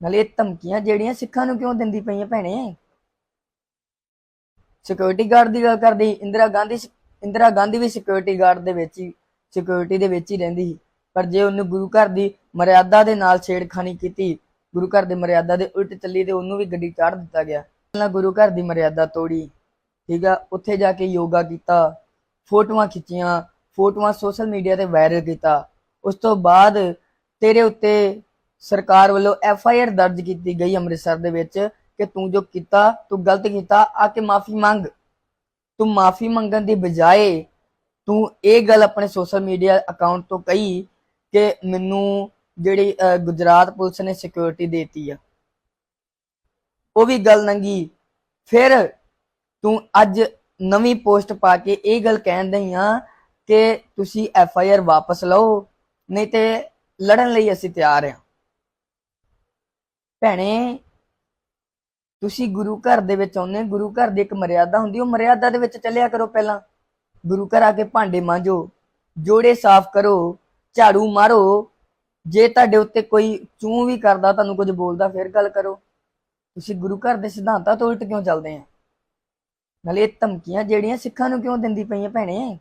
ਨਾਲੇ ਇਹ ਧਮਕੀਆਂ ਜਿਹੜੀਆਂ ਸਿੱਖਾਂ ਨੂੰ ਕਿਉਂ ਦਿੰਦੀ ਪਈਆਂ ਭੈਣੇ? ਸਿਕਿਉਰਿਟੀ ਗਾਰਡ ਦੀ ਗੱਲ ਕਰਦੀ ਇੰਦਰਾ ਗਾਂਧੀ ਇੰਦਰਾ ਗਾਂਧੀ ਵੀ ਸਿਕਿਉਰਿਟੀ ਗਾਰਡ ਦੇ ਵਿੱਚ ਹੀ ਸਿਕਿਉਰਿਟੀ ਦੇ ਵਿੱਚ ਹੀ ਰਹਿੰਦੀ ਸੀ। ਪਰ ਜੇ ਉਹਨੂੰ ਗੁਰੂ ਘਰ ਦੀ ਮਰਿਆਦਾ ਦੇ ਨਾਲ ਛੇੜਖਾਨੀ ਕੀਤੀ, ਗੁਰੂ ਘਰ ਦੇ ਮਰਿਆਦਾ ਦੇ ਉਲਟ ਚੱਲੀ ਤੇ ਉਹਨੂੰ ਵੀ ਗੱਡੀ ਚਾੜ ਦਿੱਤਾ ਗਿਆ। ਪਹਿਲਾਂ ਗੁਰੂ ਘਰ ਦੀ ਮਰਿਆਦਾ ਤੋੜੀ, ਠੀਕ ਆ? ਉੱਥੇ ਜਾ ਕੇ ਯੋਗਾ ਕੀਤਾ, ਫੋਟੋਆਂ ਖਿੱਚੀਆਂ, ਫੋਟੋਆਂ ਸੋਸ਼ਲ ਮੀਡੀਆ ਤੇ ਵਾਇਰਲ ਕੀਤਾ। ਉਸ ਤੋਂ ਬਾਅਦ ਤੇਰੇ ਉੱਤੇ ਸਰਕਾਰ ਵੱਲੋਂ ਐਫ ਆਈ ਆਰ ਦਰਜ ਕੀਤੀ ਗਈ ਅੰਮ੍ਰਿਤਸਰ ਦੇ ਵਿੱਚ ਕਿ ਤੂੰ ਜੋ ਕੀਤਾ, ਤੂੰ ਗਲਤ ਕੀਤਾ, ਆ ਕੇ ਮਾਫੀ ਮੰਗ। ਤੂੰ ਮਾਫੀ ਮੰਗਣ ਦੀ ਬਜਾਏ ਤੂੰ ਇਹ ਗੱਲ ਆਪਣੇ ਸੋਸ਼ਲ ਮੀਡੀਆ ਅਕਾਊਂਟ ਤੋਂ ਕਹੀ ਕਿ ਮੈਨੂੰ ਜਿਹੜੀ ਗੁਜਰਾਤ ਪੁਲਿਸ ਨੇ ਸਿਕਿਉਰਿਟੀ ਦਿੱਤੀ ਆ। ਉਹ ਵੀ ਗੱਲ ਨੰਗੀ। ਫਿਰ ਤੂੰ ਅੱਜ ਨਵੀਂ ਪੋਸਟ ਪਾ ਕੇ ਇਹ ਗੱਲ ਕਹਿਣ ਦਈ ਆ ਕਿ ਤੁਸੀਂ ਐਫ ਆਈ ਆਰ ਵਾਪਸ ਲਓ, ਨਹੀਂ ਤੇ ਲੜਨ ਲਈ ਅਸੀਂ ਤਿਆਰ ਆ। ਭੈਣੇ, ਤੁਸੀਂ ਗੁਰੂ ਘਰ ਦੇ ਵਿੱਚ ਆਉਂਦੇ ਗੁਰੂ ਘਰ ਦੀ ਇੱਕ ਮਰਿਆਦਾ ਹੁੰਦੀ, ਉਹ ਮਰਿਆਦਾ ਦੇ ਵਿੱਚ ਚੱਲਿਆ ਕਰੋ ਪਹਿਲਾਂ। ਗੁਰੂ ਘਰ ਆ ਕੇ ਭਾਂਡੇ ਮਾਂਜੋ, ਜੋੜੇ ਸਾਫ਼ ਕਰੋ, ਝਾੜੂ ਮਾਰੋ। ਜੇ ਤੁਹਾਡੇ ਉੱਤੇ ਕੋਈ ਚੂ ਵੀ ਕਰਦਾ, ਤੁਹਾਨੂੰ ਕੁਝ ਬੋਲਦਾ, ਫਿਰ ਗੱਲ ਕਰੋ। ਤੁਸੀਂ ਗੁਰੂ ਘਰ ਦੇ ਸਿਧਾਂਤਾਂ ਤੋਂ ਉਲਟ ਕਿਉਂ ਚੱਲਦੇ ਆ? ਨਾਲੇ ਇਹ ਧਮਕੀਆਂ ਜਿਹੜੀਆਂ ਸਿੱਖਾਂ ਨੂੰ ਕਿਉਂ ਦਿੰਦੀ ਪਈਆਂ ਭੈਣੇ?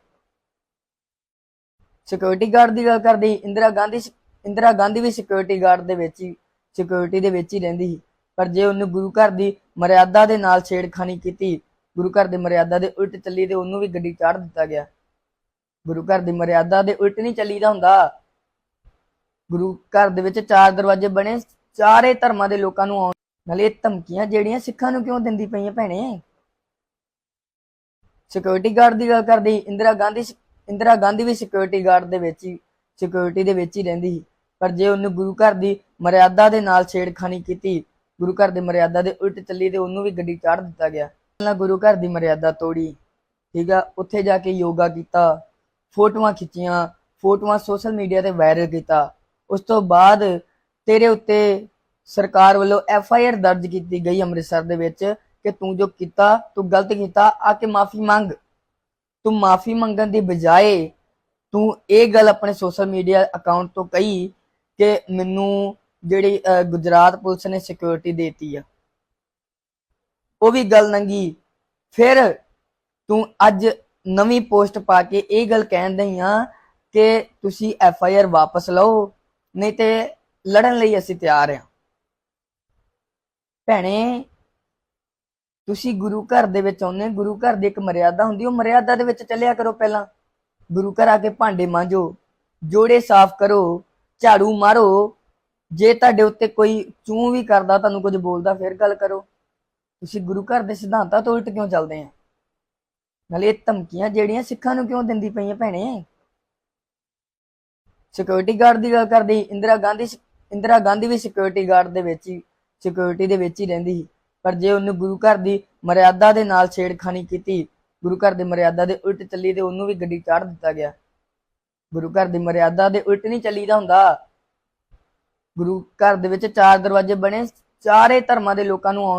ਸਿਕਿਉਰਿਟੀ ਗਾਰਡ ਦੀ ਗੱਲ ਕਰਦੀ, ਇੰਦਰਾ ਗਾਂਧੀ ਇੰਦਰਾ ਗਾਂਧੀ ਵੀ ਸਿਕਿਉਰਿਟੀ ਗਾਰਡ ਦੇ ਵਿੱਚ ਹੀ ਸਿਕਿਉਰਿਟੀ ਦੇ ਵਿੱਚ ਹੀ ਰਹਿੰਦੀ ਸੀ। ਪਰ ਜੇ ਉਹਨੂੰ ਗੁਰੂ ਘਰ ਦੀ ਮਰਿਆਦਾ ਦੇ ਨਾਲ ਛੇੜਖਾਨੀ ਕੀਤੀ, ਗੁਰੂ ਘਰ ਦੀ ਮਰਿਆਦਾ ਦੇ ਉਲਟ ਚੱਲੀ ਤੇ ਉਹਨੂੰ ਵੀ ਗੱਡੀ ਚਾੜ ਦਿੱਤਾ ਗਿਆ। ਗੁਰੂ ਘਰ ਦੀ ਮਰਿਆਦਾ ਦੇ ਉਲਟ ਨਹੀਂ ਚੱਲੀਦਾ ਹੁੰਦਾ। ਗੁਰੂ ਘਰ ਦੇ ਵਿੱਚ ਚਾਰ ਦਰਵਾਜ਼ੇ ਬਣੇ, ਚਾਰੇ ਧਰਮਾਂ ਦੇ ਲੋਕਾਂ ਨੂੰ ਆਉਣ। ਨਾਲੇ ਇਹ ਧਮਕੀਆਂ ਜਿਹੜੀਆਂ ਸਿੱਖਾਂ ਨੂੰ ਕਿਉਂ ਦਿੰਦੀ ਪਈਆਂ ਭੈਣੇ? ਸਿਕਿਉਰਿਟੀ ਗਾਰਡ ਦੀ ਗੱਲ ਕਰਦੀ, ਇੰਦਰਾ ਗਾਂਧੀ ਇੰਦਰਾ ਗਾਂਧੀ ਵੀ ਸਿਕਿਉਰਿਟੀ ਗਾਰਡ ਦੇ ਵਿੱਚ ਹੀ ਸਿਕਿਉਰਿਟੀ ਦੇ ਵਿੱਚ ਹੀ ਰਹਿੰਦੀ ਸੀ। ਪਰ ਜੇ ਉਹਨੂੰ ਗੁਰੂ ਘਰ ਦੀ ਮਰਿਆਦਾ ਦੇ ਨਾਲ ਛੇੜਖਾਨੀ ਕੀਤੀ, ਗੁਰੂ ਘਰ ਦੀ ਮਰਿਆਦਾ ਦੇ ਉਲਟ ਚੱਲੀ ਤੇ ਉਹਨੂੰ ਵੀ ਗੱਡੀ ਚਾੜ ਦਿੱਤਾ ਗਿਆ। ਪਹਿਲਾਂ ਗੁਰੂ ਘਰ ਦੀ ਮਰਿਆਦਾ ਤੋੜੀ, ਠੀਕ ਆ? ਉੱਥੇ ਜਾ ਕੇ ਯੋਗਾ ਕੀਤਾ, ਫੋਟੋਆਂ ਖਿੱਚੀਆਂ, ਫੋਟੋਆਂ ਸੋਸ਼ਲ ਮੀਡੀਆ ਤੇ ਵਾਇਰਲ ਕੀਤਾ। ਉਸ ਤੋਂ ਬਾਅਦ ਤੇਰੇ ਉੱਤੇ ਸਰਕਾਰ ਵੱਲੋਂ ਐਫ ਆਈ ਆਰ ਦਰਜ ਕੀਤੀ ਗਈ ਅੰਮ੍ਰਿਤਸਰ ਦੇ ਵਿੱਚ ਕਿ ਤੂੰ ਜੋ ਕੀਤਾ, ਤੂੰ ਗਲਤ ਕੀਤਾ, ਆ ਕੇ ਮਾਫੀ ਮੰਗ। ਤੂੰ ਮਾਫੀ ਮੰਗਣ ਦੀ ਬਜਾਏ ਤੂੰ ਇਹ ਗੱਲ ਆਪਣੇ ਸੋਸ਼ਲ ਮੀਡੀਆ ਅਕਾਊਂਟ ਤੋਂ ਕਹੀ ਕਿ ਮੈਨੂੰ ਜਿਹੜੀ ਅਹ, ਗੁਜਰਾਤ ਪੁਲਿਸ ਨੇ ਸਿਕਿਉਰਿਟੀ ਦਿੱਤੀ ਆ। ਉਹ ਵੀ ਗੱਲ ਨੰਗੀ। ਫਿਰ ਤੂੰ ਅੱਜ ਨਵੀਂ ਪੋਸਟ ਪਾ ਕੇ ਇਹ ਗੱਲ ਕਹਿਣ ਦਈ ਆ ਕਿ ਤੁਸੀਂ ਐਫ ਆਈ ਆਰ ਵਾਪਸ ਲਓ ਨਹੀਂ ਤੇ ਲੜਨ ਲਈ ਅਸੀਂ ਤਿਆਰ ਆ। ਭੈਣੇ ਤੁਸੀਂ ਗੁਰੂ ਘਰ ਦੇ ਵਿੱਚ ਆਉਂਦੇ ਗੁਰੂ ਘਰ ਦੀ ਇੱਕ ਮਰਿਆਦਾ ਹੁੰਦੀ ਉਹ ਮਰਿਆਦਾ ਦੇ ਵਿੱਚ ਚੱਲਿਆ ਕਰੋ ਪਹਿਲਾਂ। ਗੁਰੂ ਘਰ ਆ ਕੇ ਭਾਂਡੇ ਮਾਂਜੋ ਜੋੜੇ ਸਾਫ਼ ਕਰੋ ਝਾੜੂ ਮਾਰੋ। ਜੇ ਤੁਹਾਡੇ ਉੱਤੇ ਕੋਈ ਚੂੰ ਵੀ ਕਰਦਾ, ਤੁਹਾਨੂੰ ਕੁਝ ਬੋਲਦਾ, ਫਿਰ ਗੱਲ ਕਰੋ। ਤੁਸੀਂ ਗੁਰੂ ਘਰ ਦੇ ਸਿਧਾਂਤਾਂ ਤੋਂ ਉਲਟ ਕਿਉਂ ਚੱਲਦੇ ਆ? ਨਾਲੇ ਇਹ ਧਮਕੀਆਂ ਜਿਹੜੀਆਂ ਸਿੱਖਾਂ ਨੂੰ ਕਿਉਂ ਦਿੰਦੀ ਪਈਆਂ ਭੈਣੇ? ਸਿਕਿਉਰਿਟੀ ਗਾਰਡ ਦੀ ਗੱਲ ਕਰਦੀ, ਇੰਦਰਾ ਗਾਂਧੀ ਇੰਦਰਾ ਗਾਂਧੀ ਵੀ ਸਿਕਿਉਰਿਟੀ ਗਾਰਡ ਦੇ ਵਿੱਚ ਹੀ ਸਿਕਿਉਰਿਟੀ ਦੇ ਵਿੱਚ ਹੀ ਰਹਿੰਦੀ ਸੀ। ਪਰ ਜੇ ਉਹਨੂੰ ਗੁਰੂ ਘਰ ਦੀ ਮਰਿਆਦਾ ਦੇ ਨਾਲ ਛੇੜਖਾਨੀ ਕੀਤੀ, ਗੁਰੂ ਘਰ ਦੀ ਮਰਿਆਦਾ ਦੇ ਉਲਟ ਚੱਲੀ ਤੇ ਉਹਨੂੰ ਵੀ ਗੱਡੀ ਚਾੜ ਦਿੱਤਾ ਗਿਆ। ਗੁਰੂ ਘਰ ਦੀ ਮਰਿਆਦਾ ਦੇ ਉਲਟ ਨਹੀਂ ਚੱਲੀਦਾ ਹੁੰਦਾ। ਗੁਰੂ ਘਰ ਦੇ ਵਿੱਚ ਚਾਰ ਦਰਵਾਜ਼ੇ ਬਣੇ। ਚਾਰੇ ਧਰਮਾਂ ਦੇ ਲੋਕਾਂ ਨੂੰ ਆਉਣ